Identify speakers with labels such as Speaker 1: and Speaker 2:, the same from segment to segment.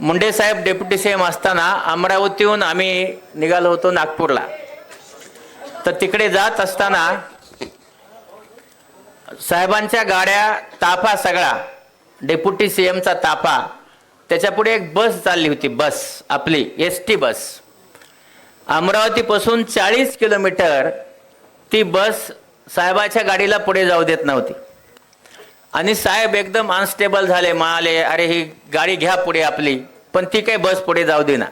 Speaker 1: Munde saheb deputy C M असताना अमरावतीहून आम्ही निघालो होतो नागपूरला. तर तिकडे जात असताना साहेबांच्या गाड्या ताफा सगळा डेप्युटी सी एमचा ताफा त्याच्यापुढे एक बस चालली होती बस आपली एस टी बस. अमरावतीपासून चाळीस किलोमीटर ती बस साहेबाच्या गाडीला पुढे जाऊ देत नव्हती. आणि साहेब एकदम अनस्टेबल झाले म्हणाले अरे ही गाडी घ्या पुढे आपली. पण ती काही बस पुढे जाऊ देना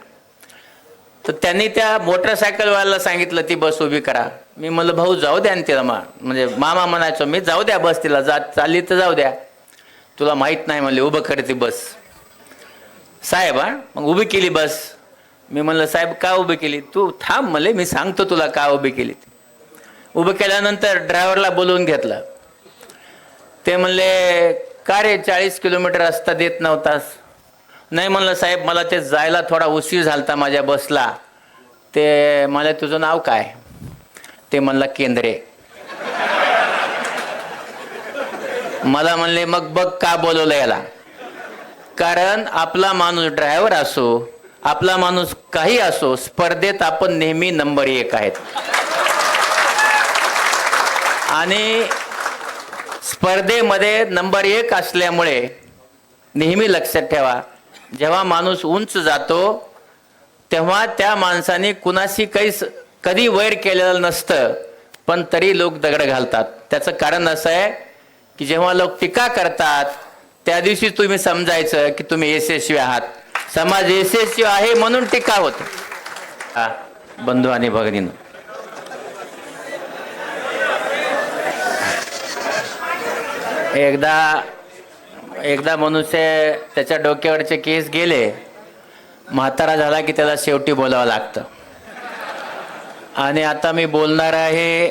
Speaker 1: तर त्यांनी त्या मोटरसायकलवाल्याला सांगितलं ती बस उभी करा. मी म्हणलं भाऊ जाऊ द्या ना तिला मा म्हणजे मामा म्हणायचो मी जाऊ द्या बस तिला जा चालली तर जाऊ द्या. तुला माहीत नाही म्हणले उभं कर ती बस. साहेब हा? मग उभी केली बस. मी म्हणलं साहेब का उभी केली? तू थांब म्हणले मी सांगतो तुला का उभी केली उभं केल्यानंतर ड्रायव्हरला बोलवून घेतलं. ते म्हणले का रे चाळीस किलोमीटर रस्ता देत नव्हतास. नाही म्हणलं साहेब मला ते जायला थोडा उशीर झालता माझ्या बसला. ते मला तुझं नाव काय? ते म्हणलं केंद्रे. मला म्हणले मग बघ का बोलवलं याला. कारण आपला माणूस ड्रायव्हर असो आपला माणूस काही असो स्पर्धेत आपण नेहमी नंबर एक आहेत. आणि स्पर्धेमध्ये नंबर एक असल्यामुळे नेहमी लक्षात ठेवा जेव्हा माणूस उंच जातो तेव्हा त्या माणसाने कुणाशी काही स- कधी वैर केलेलं नसतं पण तरी लोक दगड घालतात. त्याचं कारण असं आहे की जेव्हा लोक टीका करतात त्या दिवशी तुम्ही समजायचं की तुम्ही यशस्वी आहात. समाज यशस्वी आहे म्हणून टीका होत. बंधू आणि भगिनीनं. एकदा एकदा मनुष्य त्याच्या डोक्यावरचे केस गेले म्हातारा झाला की त्याला शेवटी बोलावं लागतं. आणि आता मी बोलणार आहे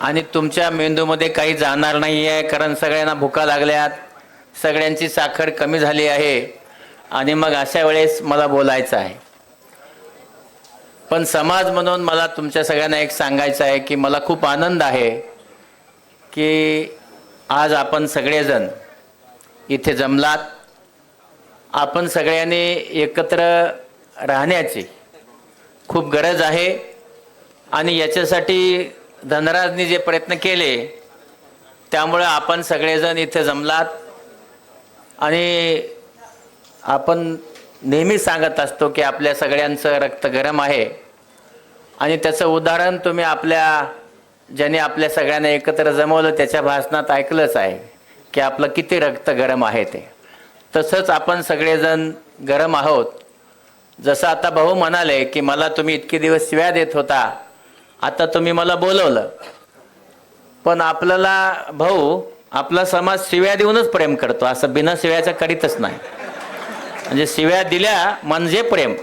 Speaker 1: आणि तुमच्या मेंदूमध्ये काही जाणार नाही आहे कारण सगळ्यांना भुका लागल्यात सगळ्यांची साखर कमी झाली आहे आणि मग अशा वेळेस मला बोलायचं आहे. पण समाज म्हणून मला तुमच्या सगळ्यांना एक सांगायचं आहे की मला खूप आनंद आहे की आज आपण सगळेजण इथे जमलात. आपण सगळ्यांनी एकत्र राहण्याची खूप गरज आहे आणि याच्यासाठी धनराजनी जे प्रयत्न केले त्यामुळं आपण सगळेजण इथे जमलात. आणि आपण नेहमी सांगत असतो की आपल्या सगळ्यांचं रक्त गरम आहे. आणि त्याचं उदाहरण तुम्ही आपल्या ज्याने आपल्या सगळ्यांना एकत्र जमवलं त्याच्या भाषणात ऐकलंच आहे की आपलं किती रक्त गरम आहे ते. तसंच आपण सगळेजण गरम आहोत. जसं आता भाऊ म्हणाले की मला तुम्ही इतके दिवस शिव्या देत होता आता तुम्ही मला बोलवलं. पण आपल्याला भाऊ आपला समाज शिव्या देऊनच प्रेम करतो असं बिना शिव्याचं करीतच नाही. म्हणजे शिव्या दिल्या म्हणजे प्रेम.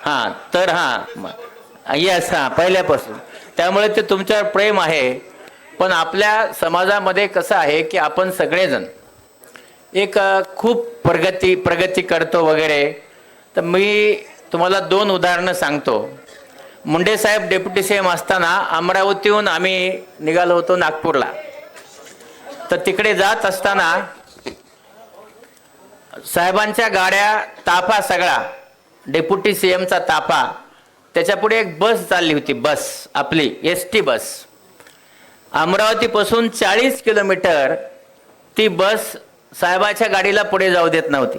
Speaker 1: हां तर हां येस हां पहिल्यापासून. त्यामुळे ते तुमच्यावर प्रेम आहे. पण आपल्या समाजामध्ये कसं आहे की आपण सगळेजण एक खूप प्रगती प्रगती करतो वगैरे. तर मी तुम्हाला दोन उदाहरणं सांगतो. Munde saheb deputy C M असताना अमरावतीहून आम्ही निघालो होतो नागपूरला. तर तिकडे जात असताना साहेबांच्या गाड्या ताफा सगळा डेप्युटी सी एमचा ताफा त्याच्यापुढे एक बस चालली होती बस आपली एस टी बस. अमरावतीपासून चाळीस किलोमीटर ती बस साहेबाच्या गाडीला पुढे जाऊ देत नव्हती.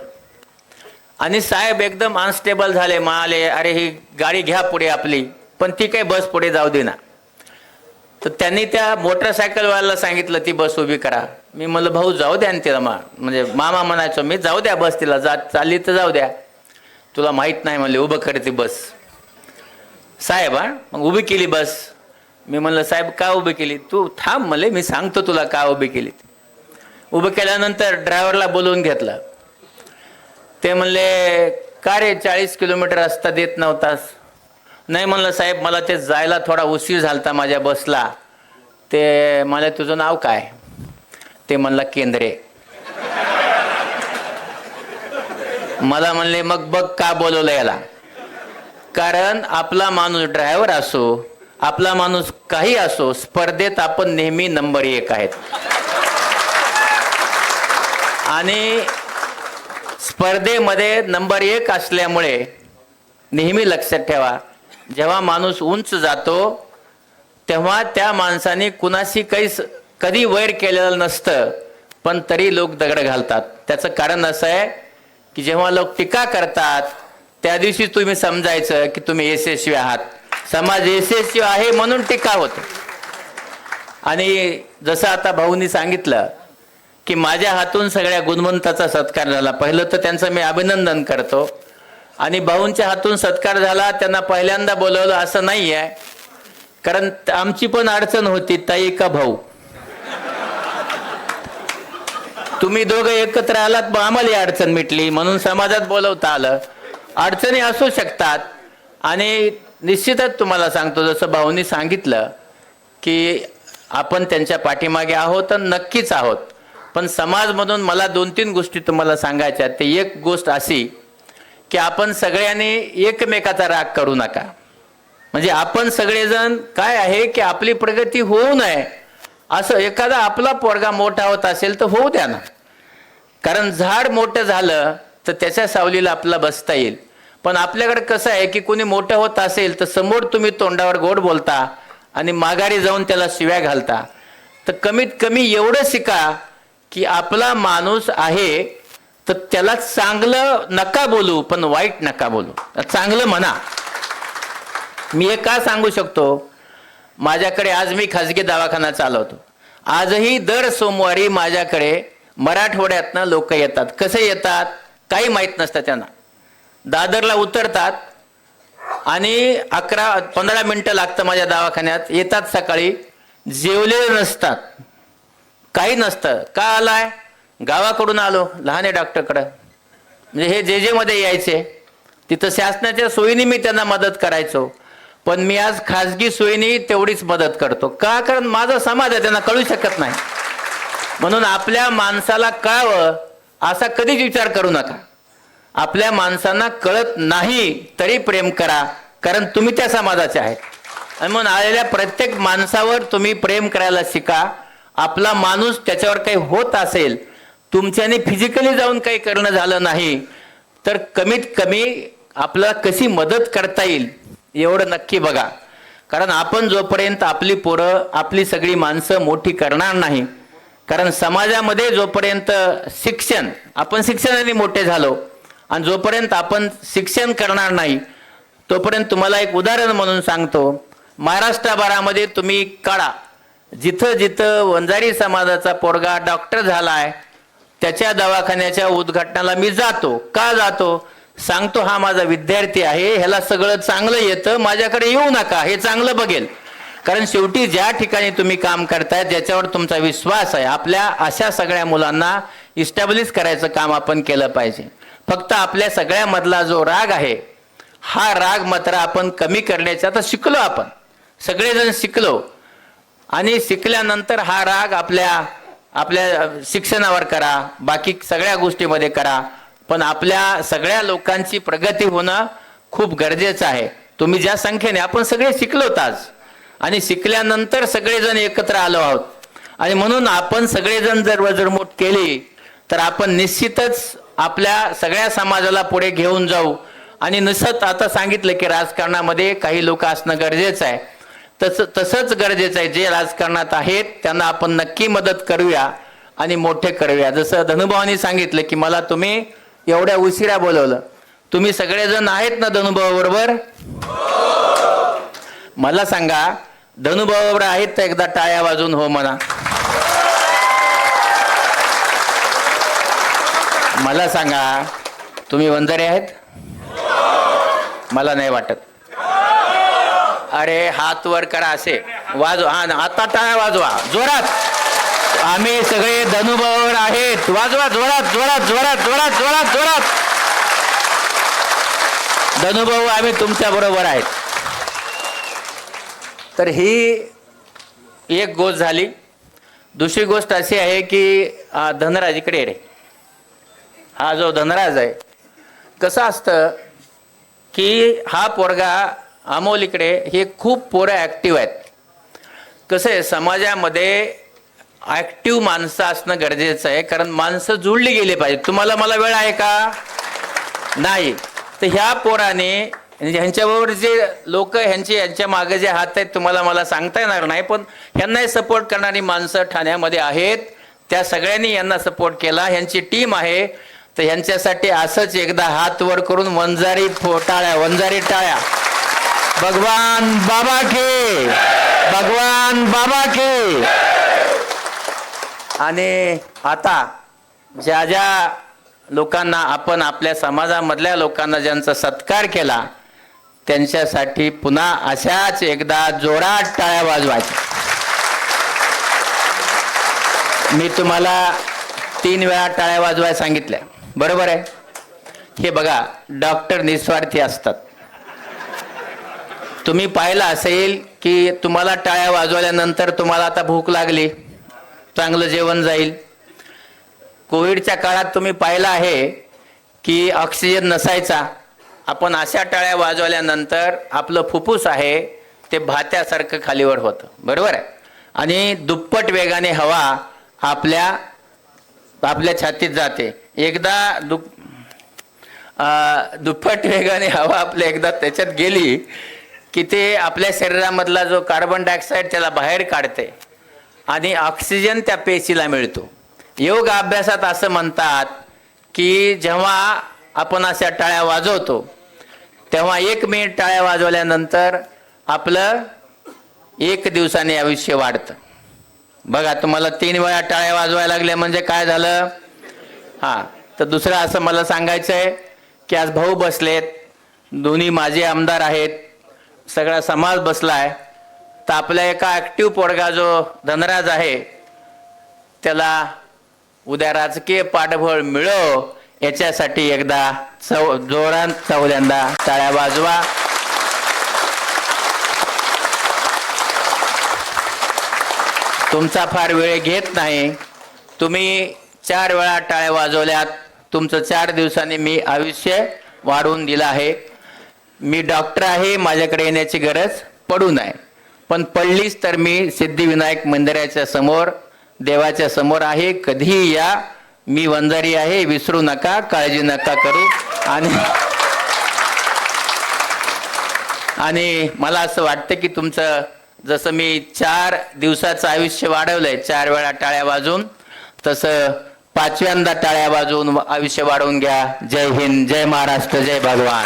Speaker 1: आणि साहेब एकदम अनस्टेबल झाले म्हणाले अरे ही गाडी घ्या पुढे आपली पण ती काही बस पुढे जाऊ देना तर त्यांनी त्या मोटरसायकलवाल्याला सांगितलं ती बस उभी करा. मी म्हणलं भाऊ जाऊ द्या तिला मा म्हणजे मामा म्हणायचो मी जाऊ द्या बस तिला जा चालली तर जाऊ द्या. तुला माहीत नाही म्हणले उभं करे ती बस. साहेब हा? मग उभी केली बस. मी म्हणलं साहेब का उभी केली? तू थांब म्हणले मी सांगतो तुला का उभी केली. उभं केल्यानंतर ड्रायव्हरला बोलवून घेतलं. ते म्हणले का रे चाळीस किलोमीटर रस्ता देत नव्हतास? नाही म्हणलं साहेब मला ते जायला थोडा उशीर झालता माझ्या बसला. ते मला तुझं नाव काय? ते म्हणलं केंद्रे. मला म्हणले मग बघ का बोलवलं याला? कारण आपला माणूस ड्रायव्हर असो आपला माणूस काही असो स्पर्धेत आपण नेहमी नंबर एक आहेत. आणि स्पर्धेमध्ये नंबर एक असल्यामुळे नेहमी लक्षात ठेवा जेव्हा माणूस उंच जातो तेव्हा त्या माणसाने कुणाशी काही कधी वैर केलेलं नसतं पण तरी लोक दगड घालतात. त्याचं कारण असं आहे की जेव्हा लोक टीका करतात त्या दिवशी तुम्ही समजायचं की तुम्ही यशस्वी आहात. समाज यशस्वी आहे म्हणून टीका होते. आणि जसं आता भाऊनी सांगितलं की माझ्या हातून सगळ्या गुणवंताचा सत्कार झाला. पहिलं तर त्यांचं मी अभिनंदन करतो. आणि भाऊंच्या हातून सत्कार झाला त्यांना पहिल्यांदा बोलवलं असं नाही आहे कारण आमची पण अडचण होती ताई का भाऊ? तुम्ही दोघं एकत्र आलात मग आम्हाला ही अडचण मिटली. म्हणून समाजात बोलवता आलं. अडचणी असू शकतात. आणि निश्चितच तुम्हाला सांगतो जसं भाऊनी सांगितलं की आपण त्यांच्या पाठीमागे आहोत तर नक्कीच आहोत. पण समाज म्हणून मला दोन तीन गोष्टी तुम्हाला सांगायच्या आहेत. ते एक गोष्ट अशी की आपण सगळ्यांनी एकमेकाचा राग करू नका. म्हणजे आपण सगळेजण काय आहे की आपली प्रगती होऊ नये. असं एखादा आपला पोरगा मोठा होत असेल तर होऊ द्या ना. कारण झाड मोठं झालं तर त्याच्या सावलीला आपला बसता येईल. पण आपल्याकडे कसं आहे की कोणी मोठं होत असेल तर समोर तुम्ही तोंडावर गोड बोलता आणि माघारी जाऊन त्याला शिव्या घालता. तर कमीत कमी एवढं शिका की आपला माणूस आहे तर त्याला चांगलं नका बोलू पण वाईट नका बोलू. चांगलं म्हणा. मी हे का सांगू शकतो? माझ्याकडे आज मी खाजगी दवाखाना चालवतो. आजही दर सोमवारी माझ्याकडे मराठवाड्यातनं लोक येतात. कसे येतात? काही माहीत नसतं त्यांना. दादरला उतरतात आणि अकरा पंधरा मिनटं लागतं माझ्या दवाखान्यात. येतात सकाळी जेवलेले नसतात. काही नसतं. का आलाय? गावाकडून आलो. लहान आहे डॉक्टरकडं. म्हणजे हे जे जेमध्ये यायचे तिथं शासनाच्या सोयीने मी त्यांना मदत करायचो. पण मी आज खाजगी सोयीने तेवढीच मदत करतो. का? कारण माझा समाज आहे त्यांना कळू शकत नाही. म्हणून आपल्या माणसाला कळावं असा कधीच विचार करू नका. आपल्या माणसांना कळत नाही तरी प्रेम करा कारण तुम्ही त्या समाजाचे आहेत. आणि म्हणून आलेल्या प्रत्येक माणसावर तुम्ही प्रेम करायला शिका. आपला माणूस त्याच्यावर काही होत असेल तुमच्याने फिजिकली जाऊन काही करणं झालं नाही तर कमीत कमी आपल्याला कशी मदत करता येईल एवढं नक्की बघा. कारण आपण जोपर्यंत आपली पोरं आपली सगळी माणसं मोठी करणार नाही कारण समाजामध्ये जोपर्यंत शिक्षण आपण शिक्षणाने मोठे झालो आणि जोपर्यंत आपण शिक्षण करणार नाही तोपर्यंत तुम्हाला एक उदाहरण म्हणून सांगतो. महाराष्ट्राभरामध्ये तुम्ही काढा. जिथं जिथं वंजारी समाजाचा पोरगा डॉक्टर झाला आहे त्याच्या दवाखान्याच्या उद्घाटनाला मी जातो. का जातो? सांगतो हा माझा विद्यार्थी आहे ह्याला सगळं चांगलं येतं माझ्याकडे येऊ नका हे चांगलं बघेल. कारण शेवटी ज्या ठिकाणी तुम्ही काम करताय ज्याच्यावर तुमचा विश्वास आहे. आपल्या अशा सगळ्या मुलांना इस्टॅब्लिश करायचं काम आपण केलं पाहिजे. फक्त आपल्या सगळ्यामधला जो राग आहे हा राग मात्र आपण कमी करण्याचा तर शिकलो आपण. सगळेजण शिकलो. आणि शिकल्यानंतर हा राग आपल्या आपल्या शिक्षणावर करा बाकी सगळ्या गोष्टीमध्ये करा. पण आपल्या सगळ्या लोकांची प्रगती होणं खूप गरजेचं आहे. तुम्ही ज्या संख्येने आपण सगळे शिकलोत आज. आणि शिकल्यानंतर सगळेजण एकत्र आलो आहोत. आणि म्हणून आपण सगळेजण जर वजरमोट केली तर आपण निश्चितच आपल्या सगळ्या समाजाला पुढे घेऊन जाऊ. आणि नसत आता सांगितलं की राजकारणामध्ये काही लोक असणं गरजेचं आहे. तस तसंच गरजेचं आहे जे राजकारणात आहेत त्यांना आपण नक्की मदत करूया आणि मोठे करूया. जसं धनुभावानी सांगितलं की मला तुम्ही एवढ्या उशिरा बोलवलं. तुम्ही सगळेजण आहेत ना धनुभावाबरोबर? मला सांगा धनुभावावर आहेत तर एकदा टाळ्या वाजून हो म्हणा. मला सांगा तुम्ही वंजारे आहेत? मला नाही वाटत. अरे हात वर करा असे. वाजवा. हा आता टाळ्या वाजवा. जोरात. आम्ही सगळे धनुभावावर आहेत. वाजवा जोरात जोरात जोरात जोरात जोरात जोरात. धनुभाऊ आम्ही तुमच्या बरोबर आहेत. तर ही एक गोष्ट झाली. दुसरी गोष्ट अशी आहे की धनराज इकडे रे. हा जो धनराज आहे कसं असतं की हा पोरगा अमोलीकडे हे खूप पोरं ॲक्टिव्ह आहेत. कसं आहे समाजामध्ये ॲक्टिव्ह माणसं असणं गरजेचं आहे कारण माणसं जुळली गेली पाहिजे तुम्हाला मला वेळ आहे का? नाही. तर ह्या पोराने ह्यांच्याबरोबर जे लोक ह्यांचे यांच्या मागे जे हात आहेत तुम्हाला मला सांगता येणार नाही पण ह्यांनाही सपोर्ट करणारी माणसं ठाण्यामध्ये आहेत. त्या सगळ्यांनी यांना सपोर्ट केला. ह्यांची टीम आहे. तर ह्यांच्यासाठी असंच एकदा हात वर करून वंजारी फो- टाळ्या वंजारी टाळ्या. भगवान बाबा के भगवान बाबा के. आणि आता ज्या ज्या लोकांना आपण आपल्या समाजामधल्या लोकांना ज्यांचा सत्कार केला त्यांच्यासाठी पुन्हा अशाच एकदा जोरात टाळ्या वाजवायच्या. मी तुम्हाला तीन वेळा टाळ्या वाजवायला सांगितल्या. बरोबर आहे? हे बघा डॉक्टर निस्वार्थी असतात. तुम्ही पाहिलं असेल की तुम्हाला टाळ्या वाजवल्यानंतर तुम्हाला आता भूक लागली चांगलं जेवण जाईल. कोविडच्या काळात तुम्ही पाहिलं आहे की ऑक्सिजन नसायचा. आपण अशा टाळ्या वाजवल्यानंतर आपलं फुफ्फुस आहे ते भात्यासारखं खालीवर होतं. बरोबर आहे? आणि दुप्पट वेगाने हवा आपल्या आपल्या छातीत जाते. एकदा दुप दुप्पट वेगाने हवा आपल्या एकदा त्याच्यात गेली की ते आपल्या शरीरामधला जो कार्बन डायऑक्साईड त्याला बाहेर काढते आणि ऑक्सिजन त्या पेशीला मिळतो. योग अभ्यासात असं म्हणतात की जेव्हा आपण अशा टाळ्या वाजवतो तेव्हा एक मिनिट टाळ्या वाजवल्यानंतर आपलं एक दिवसाने आयुष्य वाढतं. बघा तुम्हाला तीन वेळा टाळ्या वाजवायला लागल्या म्हणजे काय झालं? हां तर दुसरं असं मला सांगायचं आहे की आज भाऊ बसलेत दोन्ही माझे आमदार आहेत सगळा समाज बसलाय तर आपल्या एका ॲक्टिव्ह पोडगा जो धनराज आहे त्याला उद्या राजकीय पाठबळ मिळो याच्यासाठी एकदा चौ जोरात चौल्यांदा टाळ्या वाजवा. तुमचा फार वेळ घेत नाही. तुम्ही चार वेळा टाळ्या वाजवल्यात. तुमचं चार दिवसांनी मी आयुष्य वाढवून दिलं आहे. मी डॉक्टर आहे माझ्याकडे येण्याची गरज पडू नये. पण पडलीच तर मी सिद्धिविनायक मंदिराच्या समोर देवाच्या समोर आहे. कधीही या. मी वंजारी आहे विसरू नका काळजी नका करू. आणि आणि मला असं वाटतं की तुमचं जसं मी चार दिवसाचं आयुष्य वाढवलंय चार वेळा टाळ्या वाजून तसं पाचव्यांदा टाळ्या वाजून आयुष्य वाढवून घ्या. जय हिंद जय महाराष्ट्र जय भगवान.